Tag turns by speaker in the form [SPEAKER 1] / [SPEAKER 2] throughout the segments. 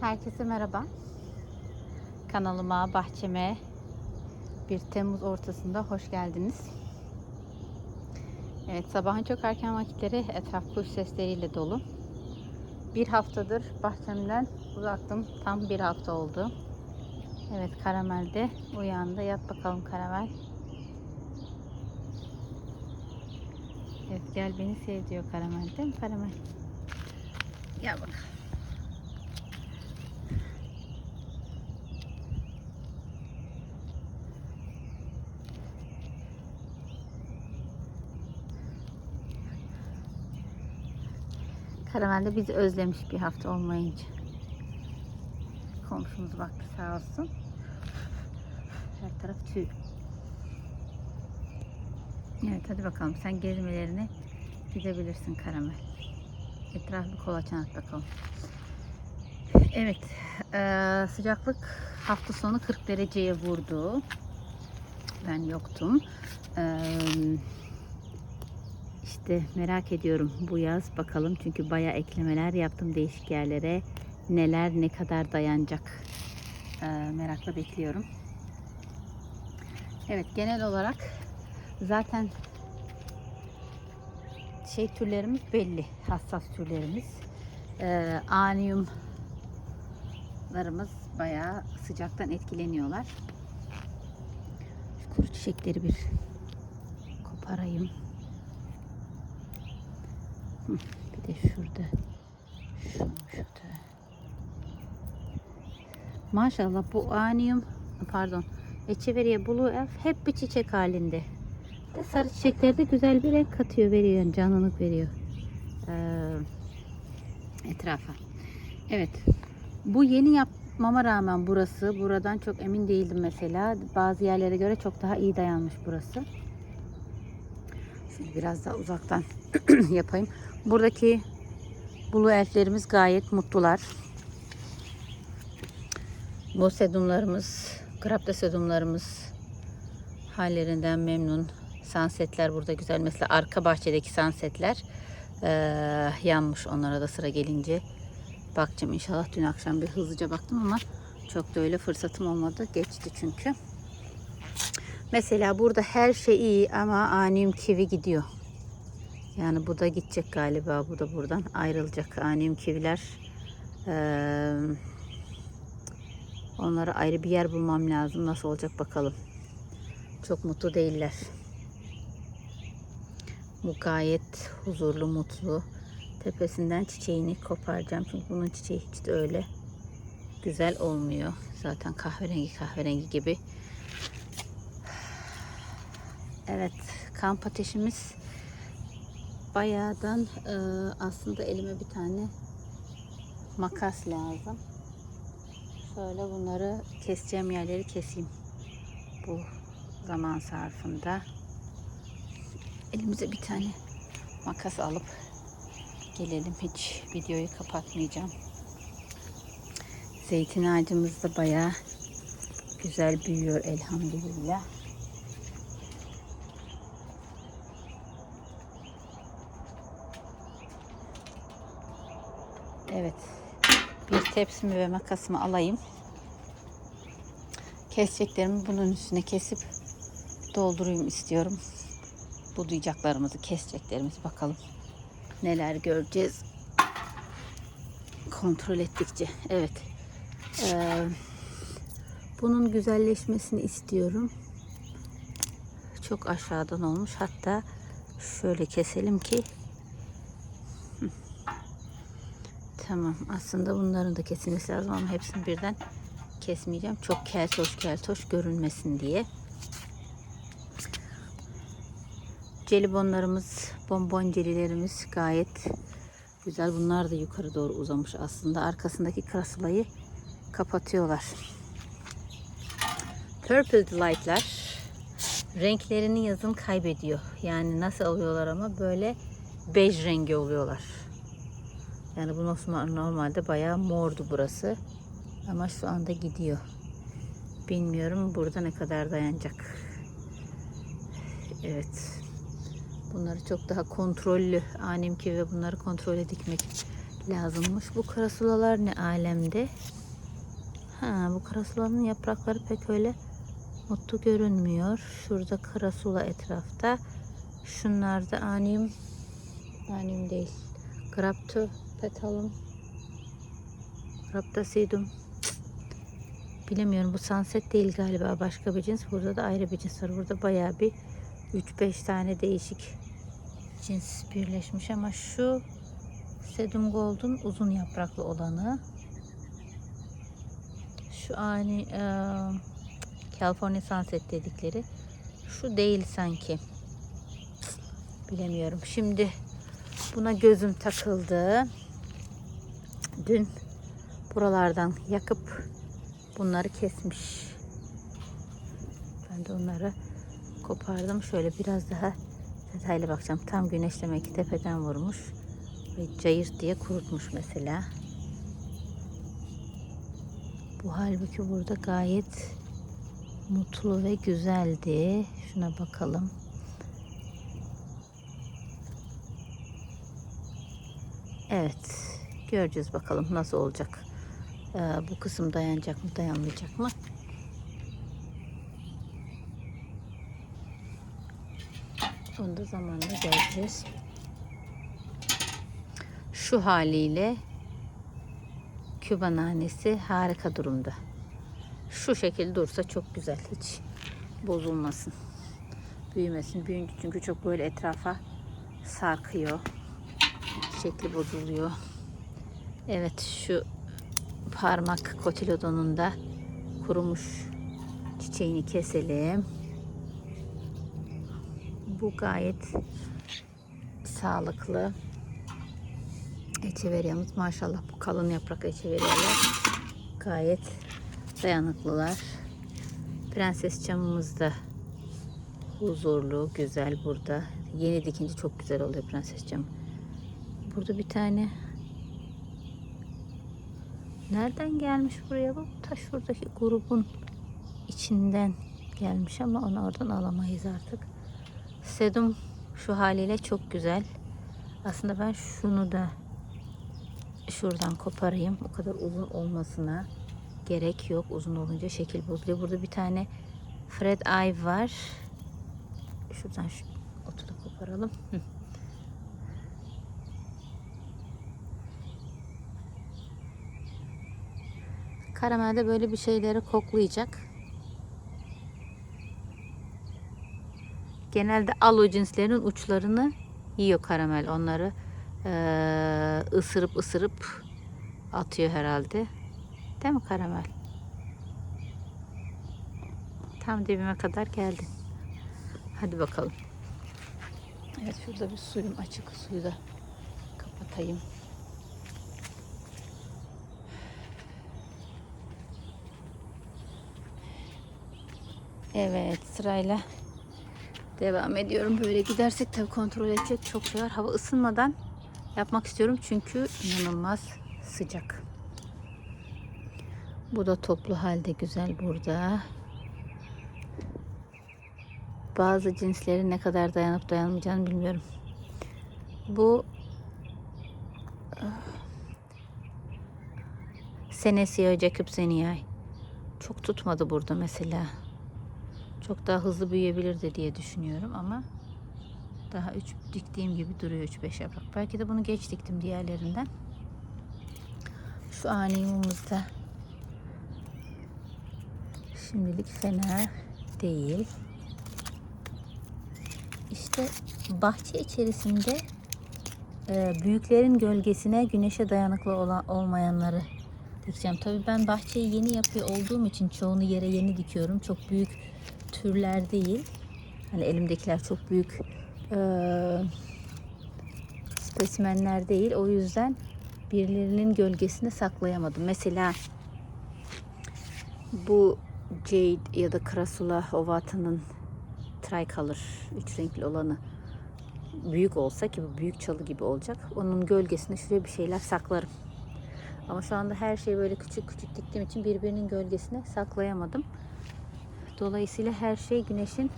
[SPEAKER 1] Herkese merhaba. Kanalıma, bahçeme bir Temmuz ortasında hoş geldiniz. Evet, sabahın çok erken vakitleri etraf kuş sesleriyle dolu. Bir haftadır bahçemden uzaktım. Tam bir hafta oldu. Evet, Karamel de uyandı. Yat bakalım Karamel. Evet, gel beni sev diyor Karamel değil mi Karamel? Gel bakalım. Karamel de bizi özlemiş bir hafta olmayınca. Komşumuz baktı sağ olsun. Her taraf tüy. Evet hadi bakalım sen gezmelerine gidebilirsin Karamel. Etrafı kolaçan at bakalım. Evet eee, sıcaklık hafta sonu 40 dereceye vurdu. Ben yoktum. Eee işte merak ediyorum bu yaz bakalım çünkü baya eklemeler yaptım değişik yerlere. Neler ne kadar dayanacak Ee, merakla bekliyorum. Evet genel olarak zaten şey türlerimiz belli. Hassas türlerimiz. Ee, anyumlarımız bayağı sıcaktan etkileniyorlar. Şu kuru çiçekleri bir koparayım. Bir de şurada. Şu, şurada. Maşallah bu anium pardon Echeveria Blue Elf hep bir çiçek halinde. De sarı çiçekler de güzel bir renk katıyor veriyor yani canlılık veriyor ee, etrafa. Evet bu yeni yapmama rağmen burası buradan çok emin değildim mesela. Bazı yerlere göre çok daha iyi dayanmış burası. Şöyle biraz daha uzaktan yapayım. Buradaki bulu elflerimiz gayet mutlular. Bu sedumlarımız, krapta sedumlarımız hallerinden memnun. Sunsetler burada güzel. Mesela arka bahçedeki sunsetler eee, yanmış onlara da sıra gelince. Bakacağım inşallah dün akşam bir hızlıca baktım ama çok da öyle fırsatım olmadı. Geçti çünkü. Mesela burada her şey iyi ama animum kivi gidiyor. Yani bu da gidecek galiba. Bu da buradan ayrılacak. Anim kiviler. Onlara ayrı bir yer bulmam lazım. Nasıl olacak bakalım. Çok mutlu değiller. Bu gayet huzurlu, mutlu. Tepesinden çiçeğini koparacağım. Çünkü bunun çiçeği hiç de öyle güzel olmuyor. Zaten kahverengi kahverengi gibi. Evet, kamp ateşimiz bayağıdan e, aslında elime bir tane makas lazım. Şöyle bunları keseceğim yerleri keseyim. Bu zaman sarfında elimize bir tane makas alıp gelelim. Hiç videoyu kapatmayacağım. Zeytin ağacımız da bayağı güzel büyüyor elhamdülillah. Evet. Bir tepsimi ve makasımı alayım. Keseceklerimi bunun üstüne kesip doldurayım istiyorum. Budayacaklarımızı, keseceklerimizi bakalım. Neler göreceğiz. Kontrol ettikçe. Evet. Ee, bunun güzelleşmesini istiyorum. Çok aşağıdan olmuş. Hatta şöyle keselim ki Tamam. Aslında bunların da kesilmesi lazım ama hepsini birden kesmeyeceğim. Çok keltoş keltoş görünmesin diye. Jelibonlarımız, bonbon jelilerimiz gayet güzel. Bunlar da yukarı doğru uzamış aslında. Arkasındaki krasulayı kapatıyorlar. Purple Delight'lar renklerini yazın kaybediyor. Yani nasıl oluyorlar ama böyle bej rengi oluyorlar. Yani bu normal- normalde bayağı mordu burası. Ama şu anda gidiyor. Bilmiyorum burada ne kadar dayanacak. Evet. Bunları çok daha kontrollü anemki ve bunları kontrole dikmek lazımmış. Bu karasulalar ne alemde? Ha, bu karasulanın yaprakları pek öyle mutlu görünmüyor. Şurada karasula etrafta. Şunlar da anim anim değil. Grapto petalum. Graptosidum. Bilemiyorum bu sunset değil galiba başka bir cins. Burada da ayrı bir cins var. Burada bayağı bir 3-5 tane değişik cins birleşmiş ama şu Sedum Gold'un uzun yapraklı olanı. Şu ani e, California Sunset dedikleri. Şu değil sanki. Bilemiyorum. Şimdi buna gözüm takıldı. Dün buralardan yakıp bunları kesmiş. Ben de onları kopardım. Şöyle biraz daha detaylı bakacağım. Tam güneş demek tepeden vurmuş ve cayır diye kurutmuş mesela. Bu halbuki burada gayet mutlu ve güzeldi. Şuna bakalım. Evet. Göreceğiz bakalım nasıl olacak. Ee, bu kısım dayanacak mı dayanmayacak mı? Onu da zamanla göreceğiz. Şu haliyle Küba nanesi harika durumda. Şu şekilde dursa çok güzel. Hiç bozulmasın. Büyümesin. Büyüyünce çünkü çok böyle etrafa sarkıyor. Şekli bozuluyor. Evet şu parmak kotilodonun da kurumuş çiçeğini keselim. Bu gayet sağlıklı. Echeverya'mız maşallah bu kalın yaprak echeveryalar gayet dayanıklılar. Prenses çamımız da huzurlu, güzel burada. Yeni dikince çok güzel oluyor prenses çamı. Burada bir tane nereden gelmiş buraya bu? Ta şuradaki grubun içinden gelmiş ama onu oradan alamayız artık. Sedum şu haliyle çok güzel. Aslında ben şunu da şuradan koparayım. O kadar uzun olmasına gerek yok. Uzun olunca şekil bozuluyor. Burada bir tane Fred Eye var. Şuradan şu otu da koparalım. Hı. Karamelde böyle bir şeyleri koklayacak. Genelde alo cinslerinin uçlarını yiyor karamel. Onları ee, ısırıp ısırıp atıyor herhalde. Değil mi karamel? Tam dibime kadar geldin. Hadi bakalım. Evet şurada bir suyum açık. Suyu da kapatayım. Evet sırayla devam ediyorum. Böyle gidersek tabii kontrol edecek çok şey var. Hava ısınmadan yapmak istiyorum çünkü inanılmaz sıcak. Bu da toplu halde güzel burada. Bazı cinslerin ne kadar dayanıp dayanmayacağını bilmiyorum. Bu Senecio Jacobseniae çok tutmadı burada mesela. Çok daha hızlı büyüyebilirdi diye düşünüyorum ama daha üç diktiğim gibi duruyor 3-5 yaprak. Belki de bunu geç diktim diğerlerinden. Şu aniyumumuzda şimdilik fena değil. İşte bahçe içerisinde e, büyüklerin gölgesine güneşe dayanıklı olan olmayanları dikeceğim. Tabii ben bahçeyi yeni yapıyor olduğum için çoğunu yere yeni dikiyorum. Çok büyük türler değil. Hani elimdekiler çok büyük e, spesimenler değil. O yüzden birilerinin gölgesini saklayamadım. Mesela bu Jade ya da Crassula ovata'nın tricolor üç renkli olanı büyük olsa ki bu büyük çalı gibi olacak. Onun gölgesine şuraya bir şeyler saklarım. Ama şu anda her şeyi böyle küçük küçük diktiğim için birbirinin gölgesine saklayamadım. Dolayısıyla her şey güneşin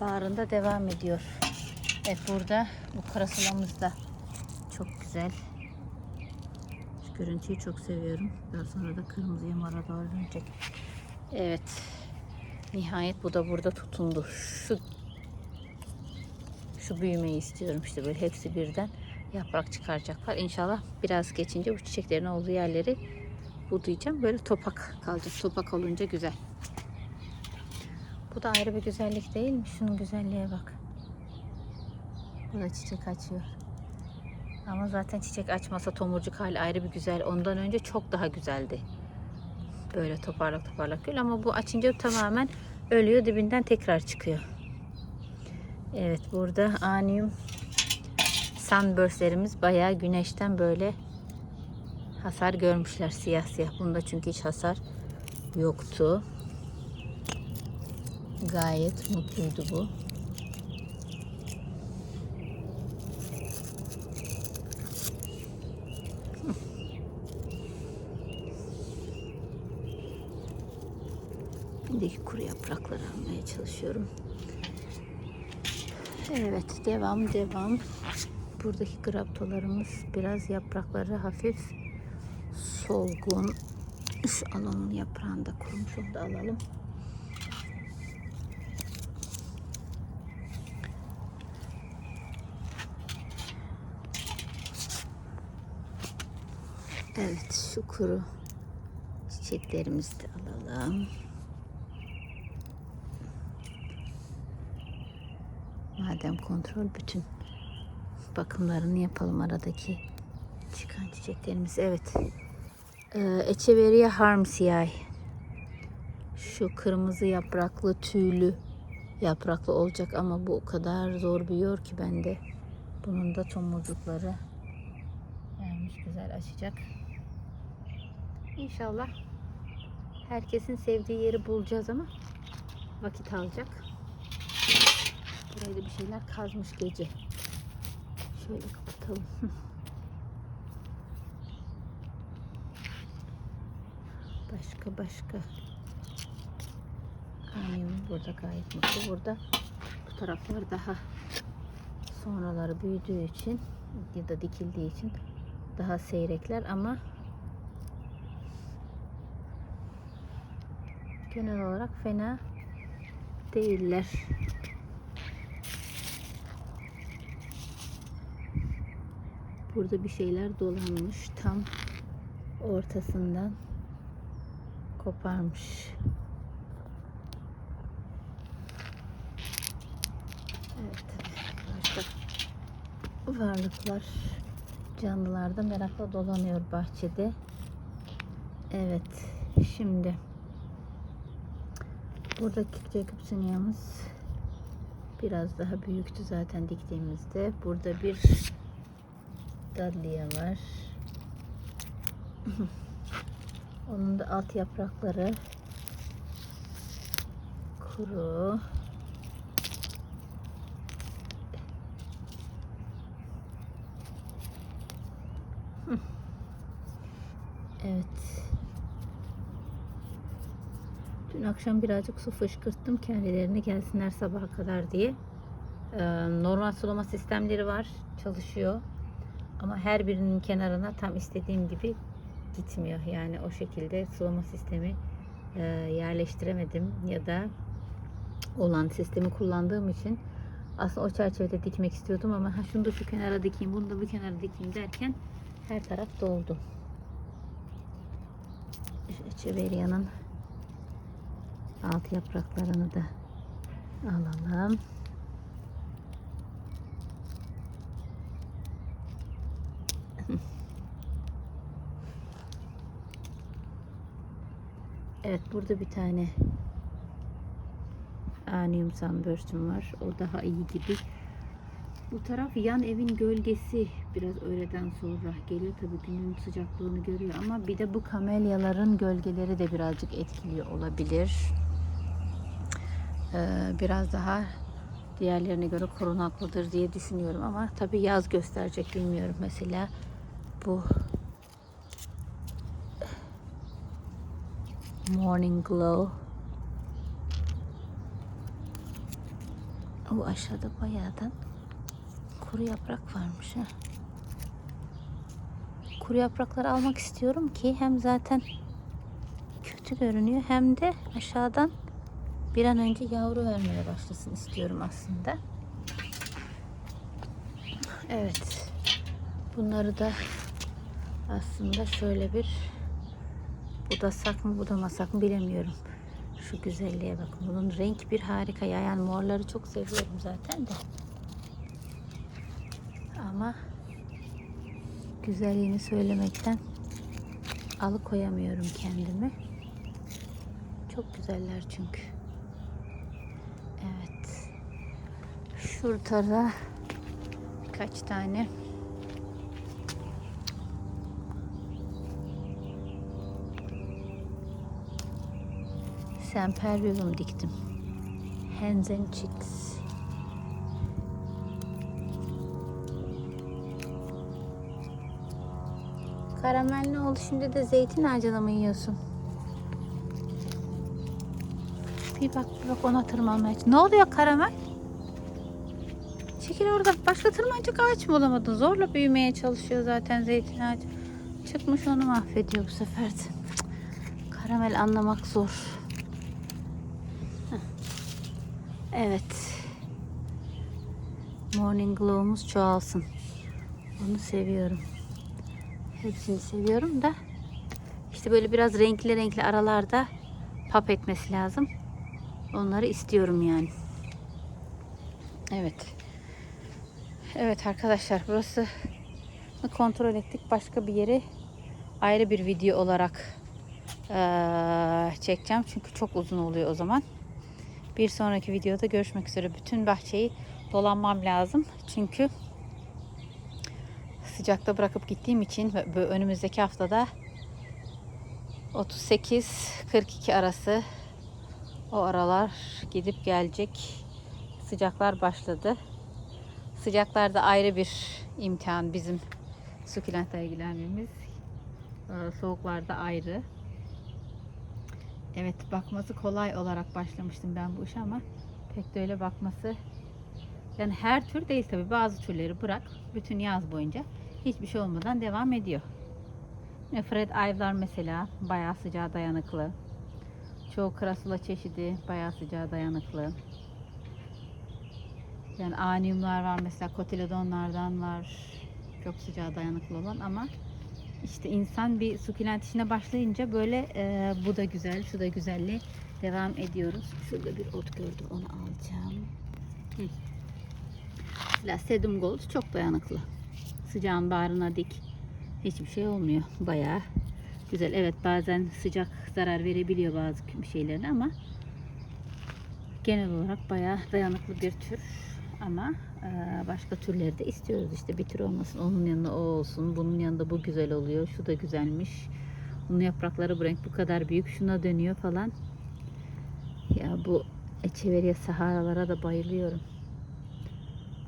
[SPEAKER 1] bağrında devam ediyor. Evet burada bu karasulamız da çok güzel. görüntüyü çok seviyorum. Daha sonra da kırmızıya mora doğru dönecek. Evet. Nihayet bu da burada tutundu. Şu şu büyümeyi istiyorum işte böyle hepsi birden yaprak çıkaracaklar. İnşallah biraz geçince bu çiçeklerin olduğu yerleri budayacağım. Böyle topak kalacak. Topak olunca güzel. Bu da ayrı bir güzellik değil mi? Şunun güzelliğe bak. Bu da çiçek açıyor. Ama zaten çiçek açmasa tomurcuk hali ayrı bir güzel. Ondan önce çok daha güzeldi. Böyle toparlak toparlak gül ama bu açınca tamamen ölüyor dibinden tekrar çıkıyor. Evet burada anium sunburstlerimiz bayağı güneşten böyle hasar görmüşler siyah siyah. Bunda çünkü hiç hasar yoktu. Gayet mutluydu bu. Bendeki kuru yaprakları almaya çalışıyorum. Evet devam devam. Buradaki graptolarımız biraz yaprakları hafif solgun. Şu alalım yaprağını da kurumuş onu da alalım. Evet şu kuru çiçeklerimizi de alalım. Madem kontrol bütün bakımlarını yapalım aradaki çıkan çiçeklerimiz. Evet. Ee, Echeveria harmsiae. Şu kırmızı yapraklı tüylü yapraklı olacak ama bu o kadar zor büyüyor ki bende. Bunun da tomurcukları gelmiş güzel açacak. İnşallah herkesin sevdiği yeri bulacağız ama vakit alacak. Burayı da bir şeyler kazmış gece. Şöyle kapatalım. Başka başka. Annem burada gayet mutlu. Burada bu taraflar daha sonraları büyüdüğü için ya da dikildiği için daha seyrekler ama genel olarak fena değiller. Burada bir şeyler dolanmış. Tam ortasından koparmış. Evet. Başka varlıklar canlılar da merakla dolanıyor bahçede. Evet. Şimdi buradaki Jacobsonia'mız biraz daha büyüktü zaten diktiğimizde. Burada bir Dahlia var. Onun da alt yaprakları kuru. Evet. Dün akşam birazcık su fışkırttım kendilerine gelsinler sabaha kadar diye. Ee, normal sulama sistemleri var. Çalışıyor. Ama her birinin kenarına tam istediğim gibi gitmiyor. Yani o şekilde sulama sistemi e, yerleştiremedim ya da olan sistemi kullandığım için aslında o çerçevede dikmek istiyordum ama ha şunu da şu kenara dikeyim, bunu da bu kenara dikeyim derken her taraf doldu. Çeveriyanın alt yapraklarını da alalım. Evet burada bir tane Anium sunburst'üm var. O daha iyi gibi. Bu taraf yan evin gölgesi biraz öğleden sonra geliyor. Tabii günün sıcaklığını görüyor ama bir de bu kamelyaların gölgeleri de birazcık etkiliyor olabilir. Ee, biraz daha diğerlerine göre korunaklıdır diye düşünüyorum ama tabii yaz gösterecek bilmiyorum. Mesela bu Morning Glow. O aşağıda bayağıdan kuru yaprak varmış ha. Kuru yaprakları almak istiyorum ki hem zaten kötü görünüyor hem de aşağıdan bir an önce yavru vermeye başlasın istiyorum aslında. Evet. Bunları da aslında şöyle bir budasak mı budamasak mı bilemiyorum. Şu güzelliğe bakın. Bunun renk bir harika ya. Yani morları çok seviyorum zaten de. Ama güzelliğini söylemekten alıkoyamıyorum kendimi. Çok güzeller çünkü. Evet. Şurada da birkaç tane semperyum diktim. Hands and cheeks. Karamel ne oldu? Şimdi de zeytin ağacına mı yiyorsun? Bir bak bir bak ona tırmanmaya. Ne oluyor karamel? Çekil orada. Başka tırmanacak ağaç bulamadın? Zorla büyümeye çalışıyor zaten zeytin ağacı. Çıkmış onu mahvediyor bu sefer de. Karamel anlamak zor. Evet. Morning glow'umuz çoğalsın. Onu seviyorum. Hepsini seviyorum da işte böyle biraz renkli renkli aralarda pap etmesi lazım. Onları istiyorum yani. Evet. Evet arkadaşlar burası kontrol ettik. Başka bir yeri ayrı bir video olarak eee, çekeceğim. Çünkü çok uzun oluyor o zaman. Bir sonraki videoda görüşmek üzere. Bütün bahçeyi dolanmam lazım. Çünkü sıcakta bırakıp gittiğim için ve önümüzdeki haftada 38-42 arası o aralar gidip gelecek sıcaklar başladı. Sıcaklarda ayrı bir imtihan bizim sukulentla ilgilenmemiz. Ee, Soğuklarda ayrı. Evet bakması kolay olarak başlamıştım ben bu işe ama pek de öyle bakması yani her tür değil tabi bazı türleri bırak bütün yaz boyunca hiçbir şey olmadan devam ediyor. Fred Ive'lar mesela bayağı sıcağa dayanıklı. Çoğu krasula çeşidi bayağı sıcağa dayanıklı. Yani aniumlar var mesela kotilodonlardan var. Çok sıcağa dayanıklı olan ama işte insan bir sukulent işine başlayınca böyle e, bu da güzel, şu da güzelliği devam ediyoruz. Şurada bir ot gördüm onu alacağım. Hı. Sedum gold çok dayanıklı. Sıcağın bağrına dik. Hiçbir şey olmuyor. Bayağı güzel. Evet bazen sıcak zarar verebiliyor bazı şeylerine ama genel olarak bayağı dayanıklı bir tür. Ama e, başka türleri de istiyoruz işte bir tür olmasın. Onun yanında o olsun. Bunun yanında bu güzel oluyor. Şu da güzelmiş. Bunun yaprakları bu renk bu kadar büyük. Şuna dönüyor falan. Ya bu Echeveria Saharalara da bayılıyorum.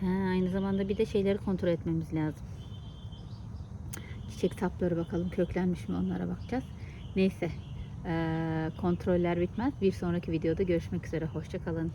[SPEAKER 1] Ha, aynı zamanda bir de şeyleri kontrol etmemiz lazım. Çiçek sapları bakalım köklenmiş mi onlara bakacağız. Neyse eee, kontroller bitmez. Bir sonraki videoda görüşmek üzere. Hoşçakalın.